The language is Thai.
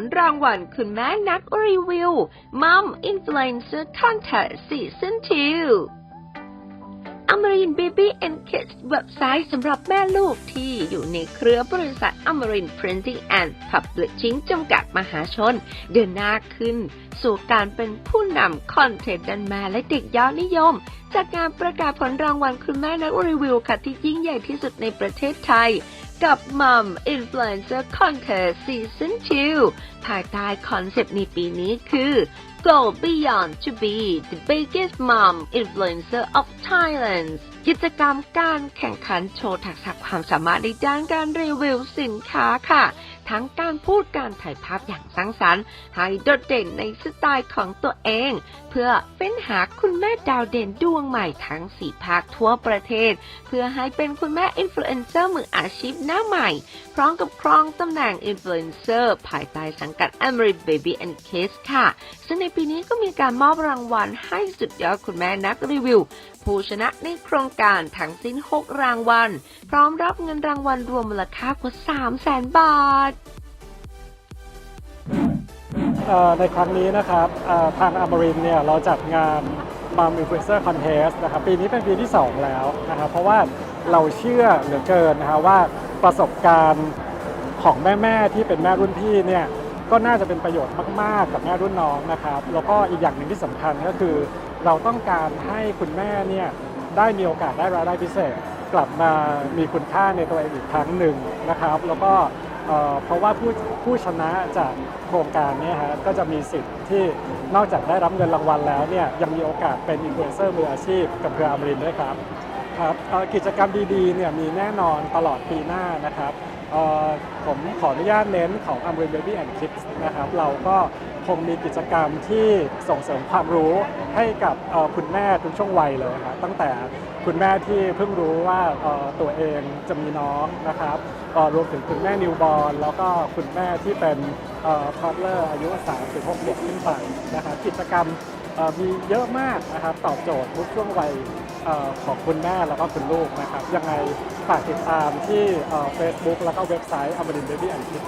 ลรางวัลคุณแม่นักรีวิว Mom Influencer Contest Season 2อมริน Baby and Kids เว็บไซต์สำหรับแม่ลูกที่อยู่ในเครือบริษัทอมริน Printing and Publishing จำกัดมหาชน เดินหน้าขึ้น สู่การเป็นผู้นำคอนเทนต์ดันแม่และเด็กยอดนิยมจากการประกาศผลรางวัลคุณแม่นักรีวิวค่ะที่ยิ่งใหญ่ที่สุดในประเทศไทย กับ Mom Influencer Contest Season 2ภายใต้คอนเซปต์ในปีนี้คือ Go Beyond to be the biggest mom influencer of Thailand กิจกรรมการแข่งขันโชว์ทักษะความสามารถในด้านการรีวิวสินค้าค่ะ ทั้งการพูดการถ่ายภาพอย่างสร้างสรรค์ ให้โดดเด่นในสไตล์ของตัวเอง เพื่อเฟ้นหาคุณแม่ดาวเด่นดวงใหม่ทั้งสี่ภาคทั่วประเทศ เพื่อให้เป็นคุณแม่อินฟลูเอนเซอร์มืออาชีพหน้าใหม่ พร้อมกับครองตำแหน่งอินฟลูเอนเซอร์ภายใต้สังกัด a m e r i Baby and Kids ค่ะ ซึ่งในปีนี้ก็มีการมอบรางวัลให้สุดยอดคุณแม่นักรีวิว ผู้ชนะในโครงการทั้งสิ้น 6 รางวัล พร้อมรับเงินรางวัลรวมมูลค่ากว่า 3 0 0แสนบาทในครั้งนี้นะครับทางอมรินเนี่ยเราจัดงาน Mom Influencer Contest นะครับปีนี้เป็นปีที่ 2 แล้วนะครับเพราะว่าเราเชื่อเหลือเกินนะครับว่าประสบการณ์ของแม่ ๆ ที่เป็นแม่รุ่นพี่เนี่ย ก็น่าจะเป็นประโยชน์มาก ๆ กับแม่รุ่นน้องนะครับ แล้วก็อีกอย่างหนึ่งที่สำคัญก็คือ เราต้องการให้คุณแม่เนี่ยได้มีโอกาสได้รายได้พิเศษ กลับมามีคุณค่าในตัวเองอีกครั้งหนึ่งนะครับ แล้วก็เพราะว่าผู้ผู้ชนะจากโครงการเนี้ฮะก็จะมีสิทธิ์ที่นอกจากได้รับเงินรางวัลแล้วเนี่ยยังมีโอกาสเป็นอินฟลูเอนเซอร์มืออาชีพกับเครืออมรินด้วยครับครับกิจกรรมดีๆเนี่ยมีแน่นอนตลอดปีหน้านะครับ ผมขออนุญาตเน้นของอมรินเบบี้แอนด์คิดนะครับ เราก็คงมีกิจกรรมที่ส่งเสริมความรู้ให้กับคุณแม่ทุกช่วงวัยเลยครับตั้งแต่คุณแม่ที่เพิ่งรู้ว่าตัวเองจะมีน้องนะครับรวมถึงคุณแม่นิวบอร์นแล้วก็คุณแม่ที่เป็นทอดเลอร์อายุ 36 เดือนขึ้นไปนะครับกิจกรรม มีเยอะมากนะครับตอบโจทย์ทุกช่วงวัยของคุณแม่แล้วก็คุณลูกนะครับ ยังไงฝากติดตามที่เฟซบุ๊กแล้วก็เว็บไซต์อมรินเบบี้แอนด์คิด